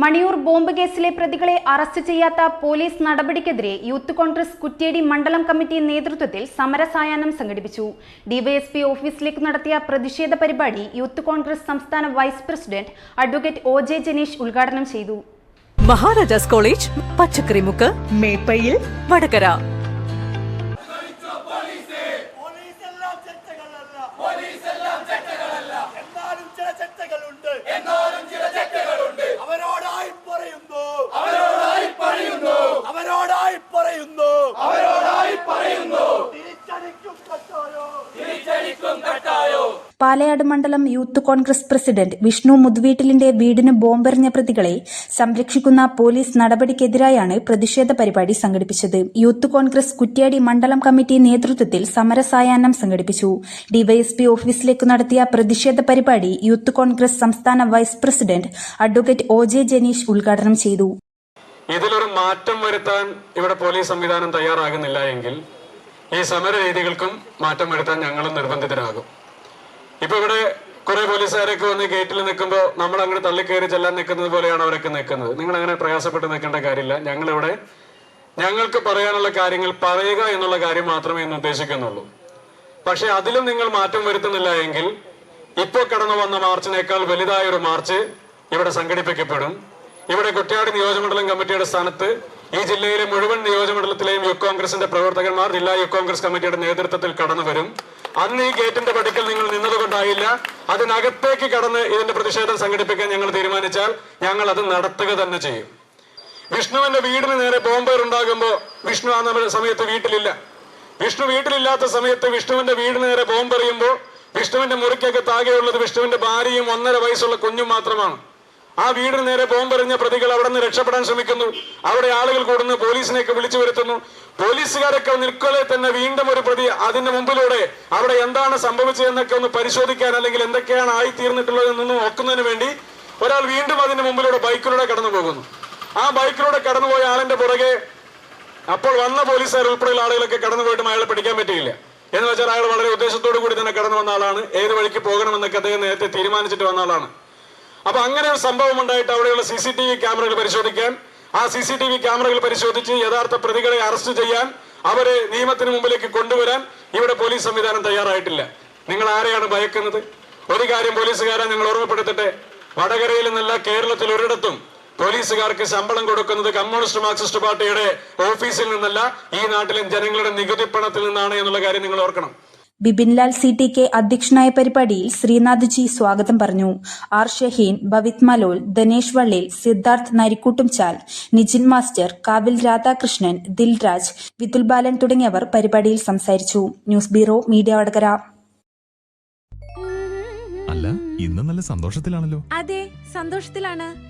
Maniyur bomb കേസിലെ പ്രതികളെ arrest ചെയ്യാത്ത പോലീസ് നടപടിക്കെതിരെ യൂത്ത് കോൺഗ്രസ് കുറ്റ്യേടി മണ്ഡലം കമ്മിറ്റി നേതൃത്വത്തിൽ സമരസായാഹ്നം സംഘടിപ്പിച്ചു. ഡിവൈഎസ്പി ഓഫീസിലേക്ക് നടത്തിയ പ്രതിഷേധ പരിപാടി യൂത്ത് കോൺഗ്രസ് സംസ്ഥാന vice president advocate O J Janeesh ഉദ്ഘാടനം ചെയ്തു. മഹാരാജാസ് കോളേജ് പച്ചക്കറിമുക്ക് മേപ്പയിൽ വടകര. പാലയാട് മണ്ഡലം യൂത്ത് കോൺഗ്രസ് പ്രസിഡന്റ് വിഷ്ണു മുദ്വീട്ടിലിന്റെ വീടിന് ബോംബെറിഞ്ഞ പ്രതികളെ സംരക്ഷിക്കുന്ന പോലീസ് നടപടിക്കെതിരായാണ് പ്രതിഷേധ പരിപാടി സംഘടിപ്പിച്ചത്. യൂത്ത് കോൺഗ്രസ് കുറ്റ്യാടി മണ്ഡലം കമ്മിറ്റി നേതൃത്വത്തിൽ സമരസായാഹ്നം സംഘടിപ്പിച്ചു. ഡിവൈഎസ്പി ഓഫീസിലേക്ക് നടത്തിയ പ്രതിഷേധ പരിപാടി യൂത്ത് കോൺഗ്രസ് സംസ്ഥാന vice president advocate O J Janeesh ഉദ്ഘാടനം ചെയ്തു. ഇതിലൊരു മാറ്റം വരുത്താൻ ഇവിടെ പോലീസ് സംവിധാനം തയ്യാറാകുന്നില്ല എങ്കിൽ ഈ സമര രീതികൾക്കും മാറ്റം വരുത്താൻ ഞങ്ങളും നിർബന്ധിതരാകും. ഇപ്പൊ ഇവിടെ കുറെ പോലീസുകാരൊക്കെ വന്ന് ഗേറ്റിൽ നിൽക്കുമ്പോൾ നമ്മൾ അങ്ങോട്ട് തള്ളിക്കയറി ചെല്ലാൻ നിൽക്കുന്നത് പോലെയാണ് അവരൊക്കെ നിൽക്കുന്നത് നിങ്ങൾ അങ്ങനെ പ്രയാസപ്പെട്ട് നിൽക്കേണ്ട കാര്യമില്ല. ഞങ്ങളിവിടെ ഞങ്ങൾക്ക് പറയാനുള്ള കാര്യങ്ങൾ പറയുക എന്നുള്ള കാര്യം മാത്രമേ ഇന്ന് ഉദ്ദേശിക്കുന്നുള്ളൂ. പക്ഷെ അതിലും നിങ്ങൾ മാറ്റം വരുത്തുന്നില്ല എങ്കിൽ ഇപ്പോൾ കടന്നു വന്ന മാർച്ചിനേക്കാൾ വലുതായ ഒരു മാർച്ച് ഇവിടെ സംഘടിപ്പിക്കപ്പെടും. ഇവിടെ കുട്ടിയാട് നിയോജകമണ്ഡലം കമ്മിറ്റിയുടെ സ്ഥാനത്ത് ഈ ജില്ലയിലെ മുഴുവൻ നിയോജകമണ്ഡലത്തിലെയും യുവ കോൺഗ്രസിന്റെ പ്രവർത്തകന്മാർ ജില്ലാ യുവ കോൺഗ്രസ് കമ്മിറ്റിയുടെ നേതൃത്വത്തിൽ കടന്നു വരും. അന്ന് ഈ ഗേറ്റിന്റെ പടിക്കൽ നിങ്ങൾ നിന്നതുകൊണ്ടായില്ല. അതിനകത്തേക്ക് കടന്ന് ഇതിന്റെ പ്രതിഷേധം സംഘടിപ്പിക്കാൻ ഞങ്ങൾ തീരുമാനിച്ചാൽ ഞങ്ങൾ അത് നടത്തുക തന്നെ ചെയ്യും. വിഷ്ണുവിന്റെ വീടിന് നേരെ ബോംബേർ ഉണ്ടാകുമ്പോ വിഷ്ണു ആ സമയത്ത് വീട്ടിലില്ല. വിഷ്ണു വീട്ടിലില്ലാത്ത സമയത്ത് വിഷ്ണുവിന്റെ വീടിന് നേരെ ബോംബെറിയുമ്പോൾ വിഷ്ണുവിന്റെ മുറിക്കൊക്കെ താകെയുള്ളത് വിഷ്ണുവിന്റെ ഭാര്യയും ഒന്നര വയസ്സുള്ള കുഞ്ഞും മാത്രമാണ്. ആ വീടിന് നേരെ ബോംബെറിഞ്ഞ പ്രതികൾ അവിടെ നിന്ന് രക്ഷപ്പെടാൻ ശ്രമിക്കുന്നു. അവിടെ ആളുകൾ കൂടുന്നു പോലീസിനെയൊക്കെ വിളിച്ചു വരുത്തുന്നു. പോലീസുകാരൊക്കെ നിൽക്കലെ തന്നെ വീണ്ടും ഒരു പ്രതി അതിന്റെ മുമ്പിലൂടെ അവിടെ എന്താണ് സംഭവിച്ചതെന്നൊക്കെ ഒന്ന് പരിശോധിക്കാൻ അല്ലെങ്കിൽ എന്തൊക്കെയാണ് ആയിത്തീർന്നിട്ടുള്ളത് എന്നൊന്ന് നോക്കുന്നതിന് വേണ്ടി ഒരാൾ വീണ്ടും അതിന്റെ മുമ്പിലൂടെ ബൈക്കിലൂടെ കടന്നു പോകുന്നു ആ ബൈക്കിലൂടെ കടന്നുപോയ ആളിന്റെ പുറകെ അപ്പോൾ വന്ന പോലീസുകാർ ഉൾപ്പെടെയുള്ള ആളുകളൊക്കെ കടന്നു പോയിട്ടും അയാളെ പിടിക്കാൻ പറ്റിയില്ല. എന്ന് വെച്ചാൽ അയാൾ വളരെ ഉദ്ദേശത്തോടു കൂടി തന്നെ കടന്നു വന്ന ആളാണ്. ഏത് വഴിക്ക് പോകണമെന്നൊക്കെ അദ്ദേഹം നേരത്തെ തീരുമാനിച്ചിട്ട് വന്ന ആളാണ്. അപ്പൊ അങ്ങനെ ഒരു സംഭവം ഉണ്ടായിട്ട് അവിടെയുള്ള സി സി ടി വി ക്യാമറകൾ പരിശോധിക്കാൻ ആ സി സി ടി വി ക്യാമറകൾ പരിശോധിച്ച് യഥാർത്ഥ പ്രതികളെ അറസ്റ്റ് ചെയ്യാൻ അവരെ നിയമത്തിന് മുമ്പിലേക്ക് കൊണ്ടുവരാൻ ഇവിടെ പോലീസ് സംവിധാനം തയ്യാറായിട്ടില്ല. നിങ്ങൾ ആരെയാണ് ഭയക്കുന്നത്? ഒരു കാര്യം പോലീസുകാരെ നിങ്ങൾ ഓർമ്മപ്പെടുത്തട്ടെ. വടകരയിൽ നിന്നല്ല കേരളത്തിൽ ഒരിടത്തും പോലീസുകാർക്ക് ശമ്പളം കൊടുക്കുന്നത് കമ്മ്യൂണിസ്റ്റ് മാർക്സിസ്റ്റ് പാർട്ടിയുടെ ഓഫീസിൽ നിന്നല്ല ഈ നാട്ടിലെ ജനങ്ങളുടെ നികുതി പണത്തിൽ നിന്നാണ് എന്നുള്ള കാര്യം നിങ്ങൾ ഓർക്കണം. ബിപിൻലാൽ സി ടി കെ അധ്യക്ഷനായ പരിപാടിയിൽ ശ്രീനാഥ് ജി സ്വാഗതം പറഞ്ഞു. ആർ ഷഹീൻ ഭവിത് മലോൽ ധനേഷ് വള്ളിൽ സിദ്ധാർത്ഥ് നരിക്കൂട്ടും ചാൽ നിജിൻ മാസ്റ്റർ കാവിൽ രാധാകൃഷ്ണൻ ദിൽരാജ് വിതുൽ ബാലൻ തുടങ്ങിയവർ പരിപാടിയിൽ സംസാരിച്ചു. News bureau media Vadakara. അല്ല ഇന്ന് നല്ല സന്തോഷത്തിലാണല്ലോ. അതെ സന്തോഷത്തിലാണ്.